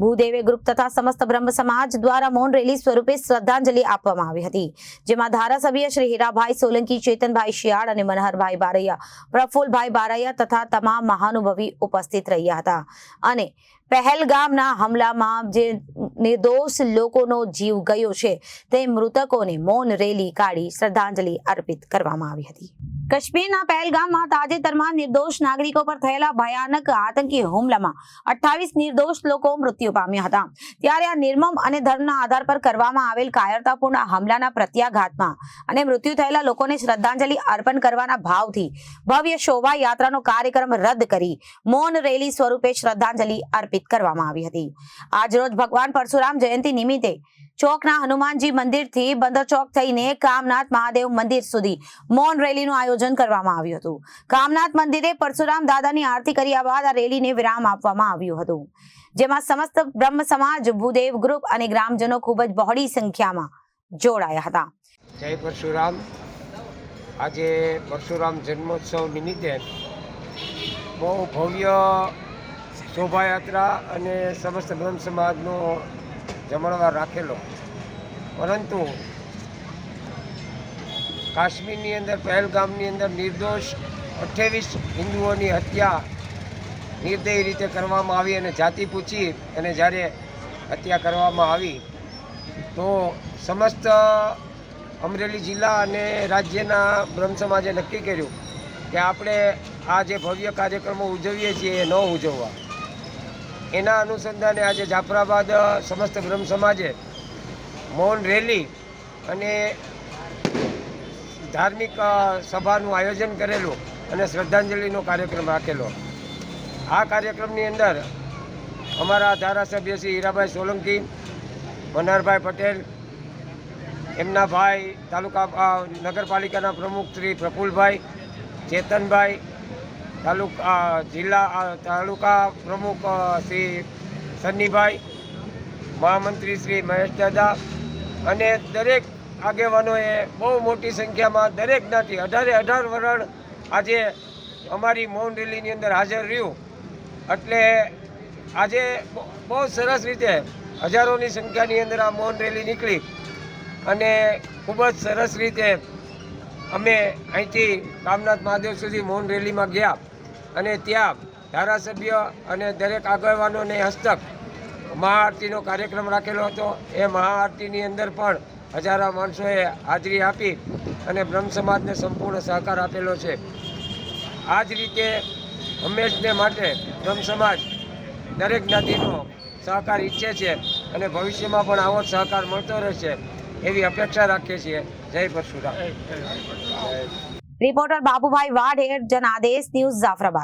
ભૂદેવે group તથા સમસ્ત બ્રહ્મ સમાજ દ્વારા મૌન રેલી સ્વરૂપે શ્રદ્ધાંજલિ આપવામાં આવી હતી, જેમાં ધારાસભ્ય શ્રી હીરાભાઈ સોલંકી, ચેતનભાઈ શિયાળ અને મનહરભાઈ બારૈયા, પ્રફુલભાઈ બારૈયા તથા તમામ મહાનુભવી ઉપસ્થિત રહ્યા હતા. અને પહેલગામના હમલામાં જે નિર્દોષ લોકોનો જીવ ગયો છે, તે મૃતકોને મૌન રેલી કાઢી શ્રદ્ધાંજલિ અર્પિત કરવામાં આવી હતી. કાશ્મીરના પહેલગામમાં તાજેતરમાં નિર્દોષ નાગરિકો પર થયેલા ભયાનક આતંકી હુમલામાં અઠ્ઠાવીસ નિર્દોષ લોકો મૃત્યુ પામ્યા હતા. ત્યારે આ નિર્મમ અને ધર્મના આધાર પર કરવામાં આવેલ કાયરતાપૂર્ણ હમલાના પ્રત્યાઘાતમાં અને મૃત્યુ થયેલા લોકોને શ્રદ્ધાંજલિ અર્પણ કરવાના ભાવથી ભવ્ય શોભા યાત્રાનો કાર્યક્રમ રદ કરી મૌન રેલી સ્વરૂપે શ્રદ્ધાંજલિ અર્પિત કરવામાં આવી હતી. આજરોજ ભગવાન પરશુરામ જયંતિ નિમિત્તે ચોકના હનુમાનજી મંદિરથી બંદર ચોક થઈને કામનાથ મહાદેવ મંદિર સુધી મૌન રેલીનું આયોજન કરવામાં આવ્યું હતું. કામનાથ મંદિરે પરશુરામ દાદાની આરતી કર્યા બાદ આ રેલીને વિરામ આપવામાં આવ્યું હતું. જેમાં સમસ્ત બ્રહ્મ સમાજ, ભૂદેવ ગ્રુપ અને ગ્રામજનો ખૂબ જ બહોળી સંખ્યામાં જોડાયા હતા. જય પરશુરામ. આજે પરશુરામ જન્મોત્સવ નિમિત્તે બહુ ભવ્ય શોભાયાત્રા અને સમસ્ત બ્રહ્મ સમાજનો જમણવાર રાખેલો. પરંતુ કાશ્મીરની અંદર, પહેલગામની અંદર નિર્દોષ અઠ્યાવીસ હિન્દુઓની હત્યા નિર્દય રીતે કરવામાં આવી અને જાતિ પૂછી અને જ્યારે હત્યા કરવામાં આવી, તો સમસ્ત અમરેલી જિલ્લા અને રાજ્યના બ્રહ્મ સમાજે નક્કી કર્યું કે આપણે આ જે ભવ્ય કાર્યક્રમો ઉજવીએ છીએ એ ન ઉજવવા. એના અનુસંધાને આજે જાફરાબાદ સમસ્ત બ્રહ્મ સમાજે મૌન રેલી અને ધાર્મિક સભાનું આયોજન કરેલું અને શ્રદ્ધાંજલિનો કાર્યક્રમ રાખેલો. આ કાર્યક્રમની અંદર અમારા ધારાસભ્ય શ્રી હીરાભાઈ સોલંકી મનહરભાઈ પટેલ, એમના ભાઈ તાલુકા નગરપાલિકાના પ્રમુખ શ્રી પ્રફુલભાઈ, ચેતનભાઈ તાલુકા જિલ્લા તાલુકા પ્રમુખ શ્રી સન્નીભાઈ, મહામંત્રી શ્રી મહેશ દાદા અને દરેક આગેવાનોએ બહુ મોટી સંખ્યામાં, દરેક જ્ઞાતિ, અઢારે અઢાર વરણ આજે અમારી મૌન રેલીની અંદર હાજર રહ્યું. એટલે આજે બહુ- સરસ રીતે હજારોની સંખ્યાની અંદર આ મૌન રેલી નીકળી અને ખૂબ જ સરસ રીતે અમે અહીંથી કામનાથ મહાદેવ સુધી મૌન રેલીમાં ગયા. અને ત્યાં ધારાસભ્ય અને દરેક આગેવાનોને હસ્તક મહાઆરતીનો કાર્યક્રમ રાખેલો હતો. એ મહાઆરતીની અંદર પણ હજારો માણસોએ હાજરી આપી અને બ્રહ્મ સમાજને સંપૂર્ણ સહકાર આપેલો છે. આ જ રીતે હંમેશને માટે બ્રહ્મ સમાજ દરેક જ્ઞાતિનો સહકાર ઈચ્છે છે અને ભવિષ્યમાં પણ આવો સહકાર મળતો રહેશે એવી અપેક્ષા રાખીએ છીએ. જય Parshuram. Reporter Babubhai Vadher, Janadesh news Jafrabad.